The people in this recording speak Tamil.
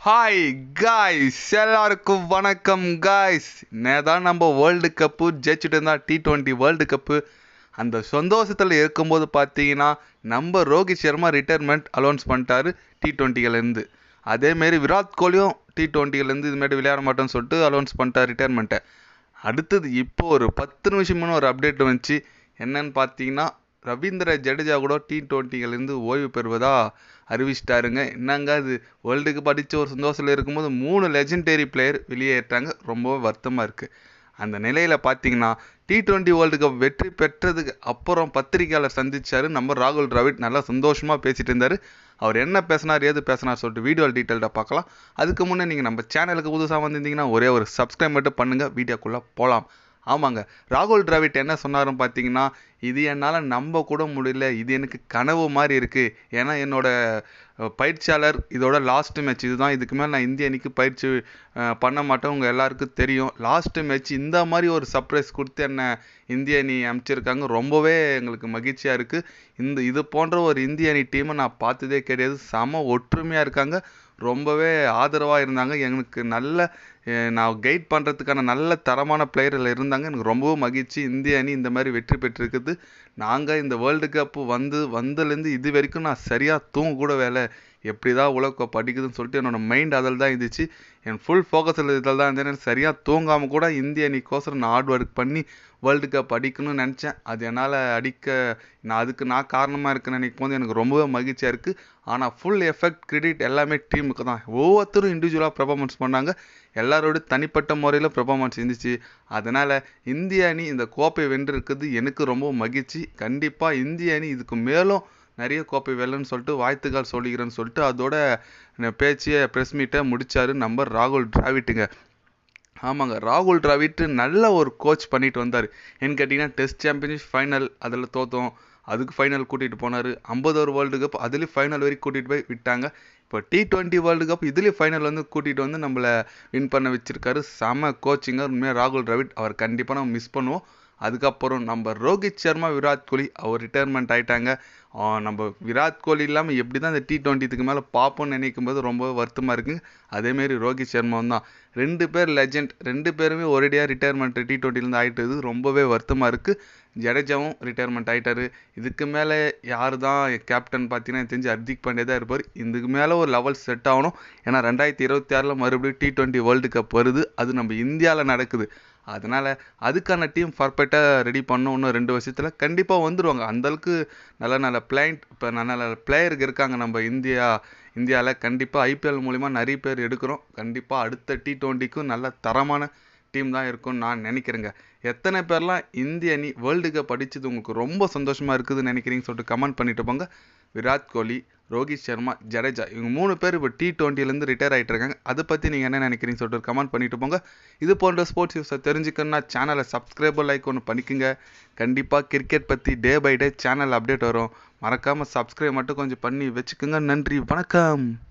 ஹாய் காய்ஸ் எல்லாருக்கும் வணக்கம் காய்ஸ் நேதான் நம்ம வேர்ல்டு கப்பு ஜெயிச்சுட்டு இருந்தால் டி ட்வெண்ட்டி வேர்ல்டு கப்பு அந்த சந்தோஷத்தில் இருக்கும்போது பார்த்தீங்கன்னா நம்ம ரோஹித் சர்மா ரிட்டையர்மெண்ட் அலௌன்ஸ் பண்ணிட்டாரு டி டுவெண்ட்டிலேருந்து அதேமாரி விராட் கோலியும் டி டுவெண்ட்டிலேருந்து இதுமாரி விளையாட மாட்டோம்னு சொல்லிட்டு அலௌன்ஸ் பண்ணிட்டார் ரிட்டையர்மெண்ட்டை அடுத்தது இப்போ ஒரு பத்து நிமிஷம்னு ஒரு அப்டேட் வந்துச்சு. என்னன்னு பார்த்தீங்கன்னா ரவீந்திர ஜடேஜா கூட டி டுவெண்ட்டிகளிருந்து ஓய்வு பெறுவதா அறிவிச்சிட்டாருங்க. என்னங்க அது? வேர்ல்டுக்கு படித்த ஒரு சந்தோஷத்தில் இருக்கும்போது மூணு லெஜெண்டரி பிளேயர் வெளியேற்றாங்க. ரொம்பவே வருத்தமாக இருக்குது அந்த நிலையில் பார்த்தீங்கன்னா டி டுவெண்ட்டி வேர்ல்டு கப் வெற்றி பெற்றதுக்கு அப்புறம் பத்திரிகையாளர் சந்திச்சார். நம்ம ராகுல் டிராவிட் நல்லா சந்தோஷமாக பேசிகிட்டு இருந்தார். அவர் என்ன பேசினார் ஏது பேசினார் சொல்லிட்டு வீடியோ டீட்டெயில்டாக பார்க்கலாம் அதுக்கு முன்னே நீங்கள் நம்ம சேனலுக்கு புதுசாக வந்திருந்தீங்கன்னா ஒரே ஒரு சப்ஸ்கிரைப் மட்டும் பண்ணுங்கள் வீடியோக்குள்ளே போகலாம் ஆமாங்க. ராகுல் டிராவிட் என்ன சொன்னாரும் பார்த்தீங்கன்னா இது என்னால் நம்ப கூட முடியல இது எனக்கு கனவு மாதிரி இருக்குது ஏன்னா என்னோட பயிற்சியாளர் இதோட லாஸ்ட் மேட்ச் இதுதான். இதுக்கு மேலே நான் இந்திய அணிக்கு பயிற்சி பண்ண மாட்டேன். உங்கள் எல்லாருக்கும் தெரியும். லாஸ்ட் மேட்ச் இந்த மாதிரி ஒரு சர்ப்ரைஸ் கொடுத்து என்னை இந்திய அணி அமைச்சிருக்காங்க ரொம்பவே எங்களுக்கு மகிழ்ச்சியாக இருக்குது இந்த இது போன்ற ஒரு இந்திய அணி டீமை நான் பார்த்ததே கிடையாது. செம ஒற்றுமையாக இருக்காங்க. ரொம்பவே ஆதரவாக இருந்தாங்க. எனக்கு நல்ல நான் கைட் பண்ணுறதுக்கான நல்ல தரமான பிளேயர்கள் இருந்தாங்க. எனக்கு ரொம்பவும் மகிழ்ச்சி. இந்திய அணி இந்த மாதிரி வெற்றி பெற்றிருக்குது. நாங்கள் இந்த வேர்ல்டு கப்பு வந்து வந்ததுலேருந்து இது வரைக்கும் நான் சரியாக தூங்க கூட வேலை. எப்படி தான் உலக படிக்குதுன்னு சொல்லிட்டு என்னோட மைண்ட் அதில் தான் இருந்துச்சு. என் ஃபுல் ஃபோக்கஸ் இதில் தான் இருந்தேன். சரியாக தூங்காமல் கூட இந்திய அணிக்கோசரம் நான் ஹார்ட் ஒர்க் பண்ணி வேர்ல்டு கப் அடிக்கணும்னு நினச்சேன். அது என்னால் அடிக்க நான் அதுக்கு நான் காரணமாக இருக்குன்னு நினைக்கும் போது எனக்கு ரொம்பவே மகிழ்ச்சியாக இருக்குது ஆனால் ஃபுல் எஃபெக்ட் கிரெடிட் எல்லாமே டீமுக்கு தான். ஒவ்வொருத்தரும் இண்டிவிஜுவலாக பெர்ஃபார்மன்ஸ் பண்ணாங்க. எல்லாரோட தனிப்பட்ட முறையில் பெர்ஃபார்மன்ஸ் இருந்துச்சு. அதனால் இந்திய அணி இந்த கோப்பை வென்றிருக்குது எனக்கு ரொம்ப மகிழ்ச்சி. கண்டிப்பாக இந்திய அணி இதுக்கு மேலும் நிறைய கோப்பை வெல்லன்னு சொல்லிட்டு வாழ்த்துக்கள் சொல்லிக்கிறேன்னு சொல்லிட்டு அதோட பேச்சியை ப்ரெஸ் மீட்டை முடித்தார் நம்ம ராகுல் டிராவிட்டுங்க. ஆமாங்க ராகுல் டிராவிட் நல்ல ஒரு கோச் பண்ணிட்டு வந்தார். ஏன்னு கேட்டிங்கன்னா டெஸ்ட் சாம்பியன்ஷிப் ஃபைனல் அதில் தோத்தோம். அதுக்கு ஃபைனல் கூட்டிகிட்டு போனார். ஐம்பது ஒரு வேர்ல்டு கப் அதுலேயும் ஃபைனல் வரைக்கும் கூட்டிகிட்டு போய் விட்டாங்க. இப்போ டி டுவெண்ட்டி வேர்ல்டு கப் இதுலேயும் ஃபைனல் வந்து கூட்டிகிட்டு வந்து நம்மளை வின் பண்ண வச்சுருக்காரு. செம கோச்சிங்க உண்மையாக ராகுல் டிராவிட். அவர் கண்டிப்பாக நம்ம மிஸ் பண்ணுவோம். அதுக்கப்புறம் நம்ம ரோஹித் சர்மா விராட் கோலி அவர் ரிட்டையர்மெண்ட் ஆயிட்டாங்க. நம்ம விராட் கோலி இல்லாமல் எப்படி தான் இந்த டி டுவெண்ட்டிக்கு மேலே பார்ப்போம்னு நினைக்கும் போது ரொம்ப வருத்தமாக இருக்குங்க அதேமாரி ரோஹித் சர்மாவும் தான். ரெண்டு பேர் லெஜெண்ட் ரெண்டு பேருமே ஒரேடியாக ரிட்டையர்மெண்ட் டி டுவெண்ட்டிலேருந்து ஆகிட்டது ரொம்பவே வருத்தமாக இருக்குது ஜடேஜாவும் ரிட்டையர்மெண்ட் ஆகிட்டார் இதுக்கு மேலே யார் தான் கேப்டன் பார்த்தீங்கன்னா தெரிஞ்சு ஹர்திக் பாண்டியா தான் இருப்பார். இதுக்கு மேலே ஒரு லெவல் செட் ஆகணும். ஏன்னா ரெண்டாயிரத்தி இருபத்தி ஆறில் மறுபடியும் டி டுவெண்ட்டி வேர்ல்டு கப் வருது. அது நம்ம இந்தியாவில் நடக்குது. அதனால் அதுக்கான டீம் பர்ஃபெக்டாக ரெடி பண்ணணும் இன்னும் ரெண்டு வருஷத்தில். கண்டிப்பாக வந்துடுவாங்க அந்தளவுக்கு நல்ல நல்ல பிளைண்ட் இப்போ நல்ல நல்ல பிளேயருக்கு இருக்காங்க நம்ம இந்தியா இந்தியாவில் கண்டிப்பாக ஐபிஎல் மூலிமா நிறைய பேர் எடுக்கிறோம். கண்டிப்பாக அடுத்த டி டுவெண்ட்டிக்கும் நல்ல தரமான டீம் தான் இருக்கும்னு நான் நினைக்கிறேங்க. எத்தனை பேர்லாம் இந்திய அணி வேர்ல்டு கப் அடித்தது உங்களுக்கு ரொம்ப சந்தோஷமாக இருக்குதுன்னு நினைக்கிறீங்கன்னு சொல்லிட்டு கமெண்ட் பண்ணிட்டு போங்க. விராட் கோலி ரோஹித் சர்மா ஜடேஜா இவங்க மூணு பேர் இப்போ டி டுவெண்ட்டிலேருந்து ரிட்டையர் ஆகிட்டு இருக்காங்க அதை பற்றி நீங்கள் என்ன நினைக்கிறீங்கன்னு சொல்லிட்டு கமெண்ட் பண்ணிட்டு போங்க. இது போன்ற ஸ்போர்ட்ஸ் நியூஸை தெரிஞ்சுக்கணும்னா சேனலை சப்ஸ்கிரைபர் லைக் ஒன்று பண்ணிக்கோங்க. கண்டிப்பாக கிரிக்கெட் பற்றி day by day channel update வரும். மறக்காமல் சப்ஸ்கிரைப் மட்டும் கொஞ்சம் பண்ணி வச்சுக்கோங்க. நன்றி. வணக்கம்.